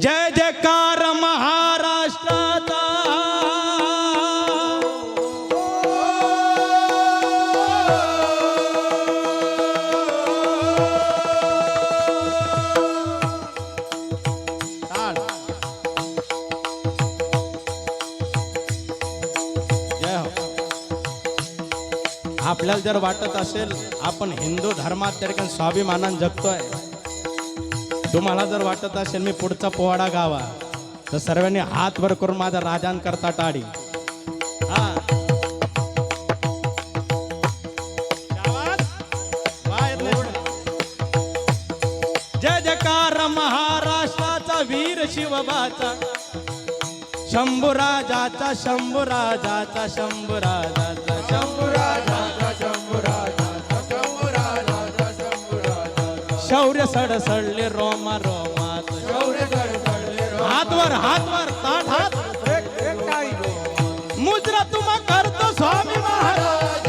जय जयकार महाराष्ट्राचा. हो. आपल्याला जर वाटत असेल आपण हिंदू धर्मात त्या ठिकाणी स्वाभिमानानं जगतोय. तुम्हाला जर वाटत असेल मी पुढचा पोवाडा गावा तर सर्वांनी हात वर करून माझा राजान करता टाळी हा. आवाज? बाहेर जय जयकार महाराष्ट्राचा वीर शिवबाचा शंभूराजाचा शंभूराजाचा शंभूराजाचा शंभूराजाचा शौर्य सडसडले रोमा रोमात हातवर हातवर ताट हात. मुजरा तुम्हा करतो स्वामी महाराज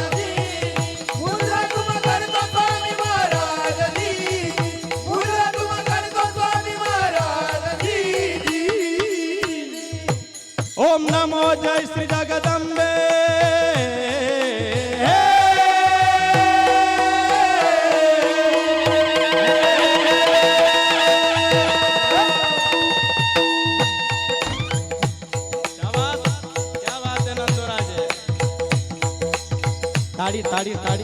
ओम नमो जय श्री ताड़ी ताड़ी ताड़ी.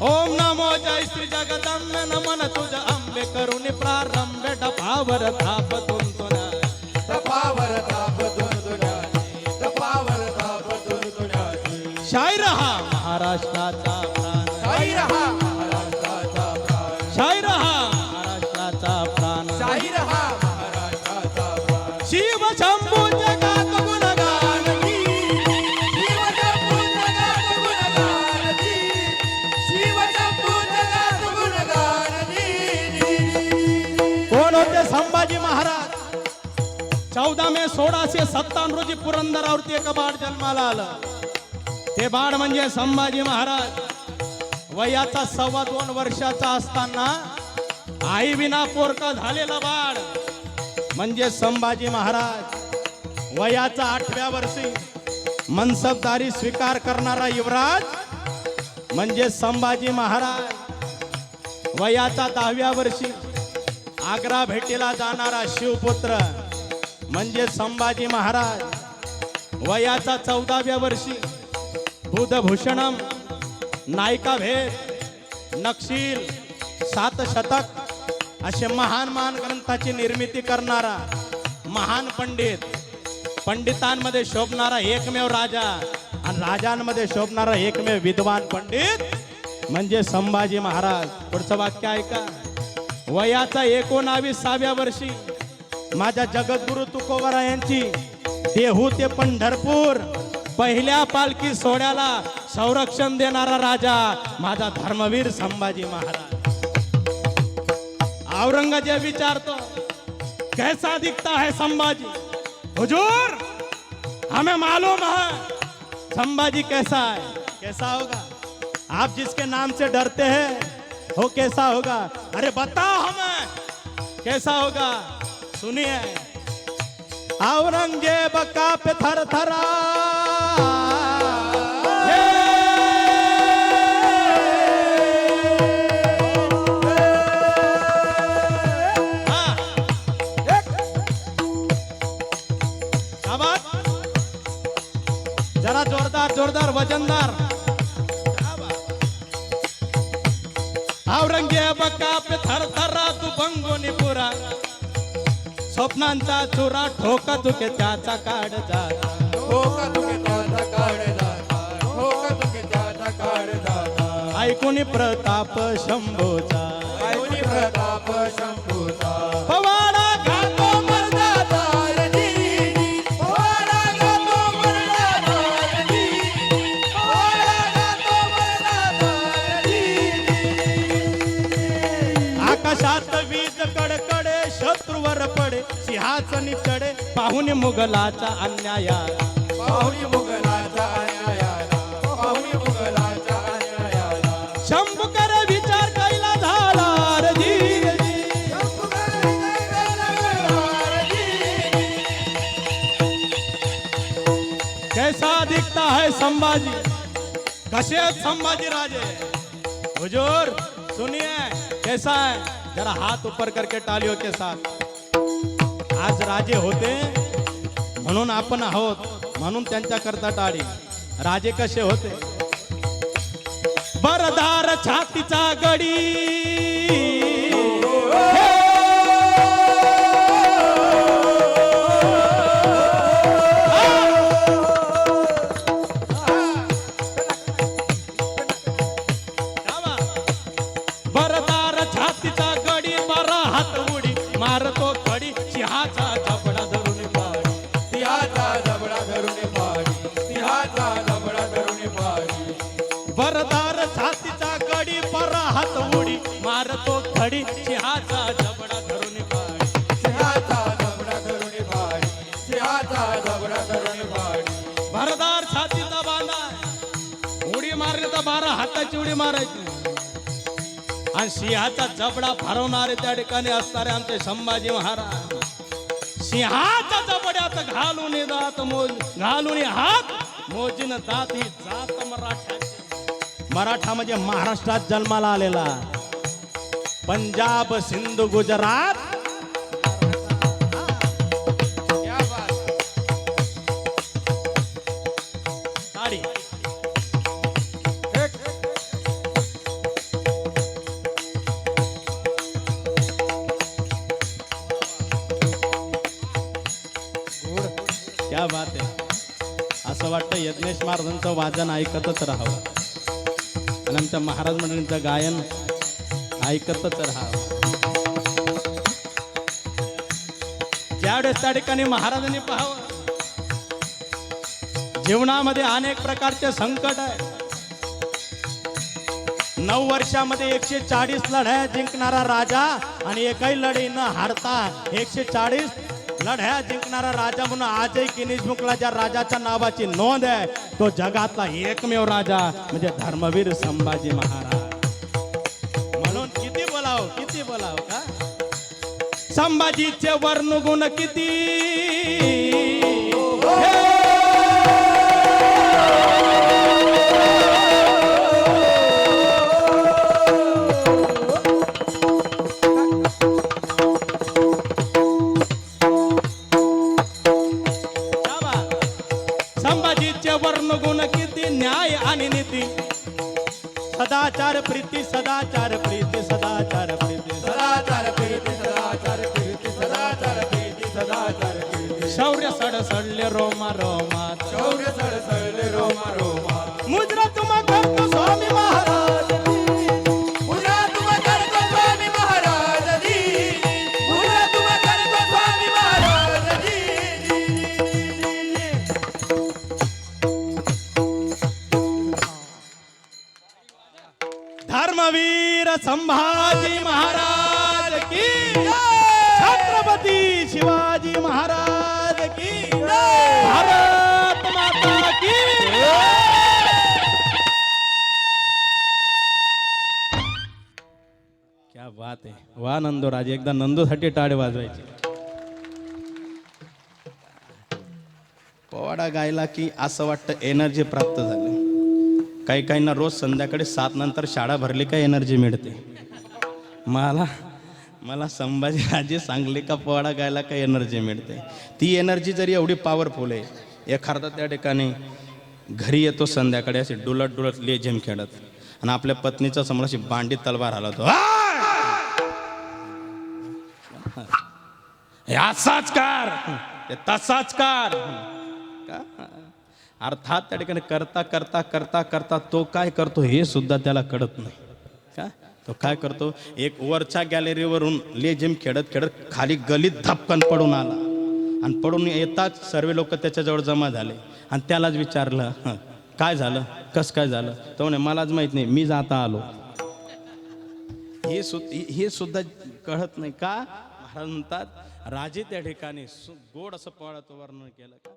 ओम नमो जय श्री जगदंबे नमन तुझ अंबे करुणी प्रारंभे डफावर थाप तुंतुना शाहीर हा महाराष्ट्राचा। संभाजी महाराज चौदा मे सोळाशे सत्तावन्न रोजी पुरंदरावरती एक बाळ जन्माला आलं. ते बाळ म्हणजे संभाजी महाराज. वयाचा सव्वा दोन वर्षाचा असताना आई विना पोरका झालेला बाळ म्हणजे संभाजी महाराज. वयाचा आठव्या वर्षी मनसबदारी स्वीकार करणारा युवराज म्हणजे संभाजी महाराज. वयाचा दहाव्या वर्षी आग्रा भेटीला जाणारा शिवपुत्र म्हणजे संभाजी महाराज. वयाचा चौदाव्या वर्षी बुधभूषणम नायिका भेद नक्षील सात शतक असे महान महान ग्रंथाची निर्मिती करणारा महान पंडित. पंडितांमध्ये शोभणारा एकमेव राजा आणि राजांमध्ये शोभणारा एकमेव विद्वान पंडित म्हणजे संभाजी महाराज. पुढचं वाक्य ऐका. वयाचा एकोणावीसाव्या वर्षी माझ्या जगद्गुरु तुकोबरा यांची देहू ते पंढरपूर. पहिल्या पालखी सोहळ्याला संरक्षण देणारा राजा माझा धर्मवीर संभाजी महाराज. औरंगजेब विचारतो कैसा दिखता है संभाजी? हुजूर हमें मालूम है संभाजी कैसा है? कैसा होगा? आप जिसके नाम से डरते हैं वो कैसा होगा? अरे बताओ हमें। कैसा होगा? सुनिए। औरंगज़ेब का पे थर। थरा जरा जोरदार जोरदार, वजनदार। औरंगजेब कापे थर थरा तू बंगोनी पुरा। स्वप्नांचा चुरा ठोका तुके त्याचा काढ जा। ऐकून प्रताप शंभूचा। पवाडा पाहुणे मुघलाचा अन्याया. पाहुणे मुघलाचा पाहुणे मुघलाचा कर विचार कैला झाला रजी. कैसा दिखता है संभाजी? कसे संभाजी राजे? हुजूर सुनिए कैसा है? जरा हाथ ऊपर करके टालियों के साथ। आज राजे होते म्हणून आपण आहोत म्हणून त्यांच्याकरता टाळी. राजे कसे होते? बरदार छातीचा गडी. खडी सिंहाचा झपडा धरून पाडी. सिंहाचा जबडा धरून पाडी सिंहाचा जबडा धरून पाडी. भरदार छातीचा बांधा. उडी मारली तर बारा हाताची उडी मारायची. आणि सिंहाचा जबडा भरवणारे त्या ठिकाणी असणारे आमचे संभाजी महाराज. सिंहाच्या जबड्यात घालून दात मोज घालून हात. मोजीन दात ही जात मराठा. मराठा म्हणजे महाराष्ट्रात जन्माला आलेला. पंजाब सिंध गुजरात. क्या बात साडी क्या बात आहे असं वाटतं यज्ञेश महाराजांचं वादन ऐकतच राहावं. आणि आमच्या महाराज मंडळींचं गायन ऐकतच राहावं ज्यावेळेस त्या ठिकाणी महाराजांनी पाहावं जीवनामध्ये अनेक प्रकारचे संकट आहे नऊ वर्षामध्ये एकशे चाळीस लढ्या जिंकणारा राजा आणि एकही लढाई न हारता एकशे चाळीस लढ्या जिंकणारा राजा म्हणून आजही गिनीज बुकला ज्या राजाच्या नावाची नोंद आहे तो जगातला एकमेव राजा म्हणजे धर्मवीर संभाजी महाराज. बोलाव किती बोलाव का? संभाजीचे वर्णगुण किती? महाराज पुन्हा तुम करतो स्वामी महाराज जी पुन्हा तुम करतो स्वामी महाराज जी धर्मवीर संभाजी महाराज की छत्रपती शिवाजी महाराज की भारत माता की क्या बात आहे वा नंदोराज एकदा नंदूसाठी टाळे वाजवायचे. पोवाडा गायला की असं वाटतं एनर्जी प्राप्त झाली. काही काहींना रोज संध्याकाळी सात नंतर शाळा भरली का एनर्जी मिळते. मला मला संभाजीराजे सांगले का पोवाडा गायला काय एनर्जी मिळते? ती एनर्जी जरी एवढी पॉवरफुल आहे एखादा त्या ठिकाणी घरी येतो संध्याकाळी असे डुलत डुलत लेझेम खेळत. आणि आपल्या पत्नीच्या समोर अशी बांडी तलवार हलवतो. असाच कार. तसाच कार. का? अर्थात त्या ठिकाणी करता करता करता करता तो काय करतो हे सुद्धा त्याला कळत नाही. का? तो काय करतो? एक वरच्या गॅलरीवरून लेझिम खेळत खेळत खाली गलीत धपकन पडून आला. आणि पडून येताच सर्व लोक त्याच्याजवळ जमा झाले. आणि त्यालाच विचारलं "हं, काय झालं? कस काय झालं? तो म्हणे मलाच माहीत नाही मी जाता आलो. हे सुद्धा हे सुद्धा कळत नाही का? म्हणतात राजे त्या ठिकाणी गोड असं पळत वर्णन केलं का?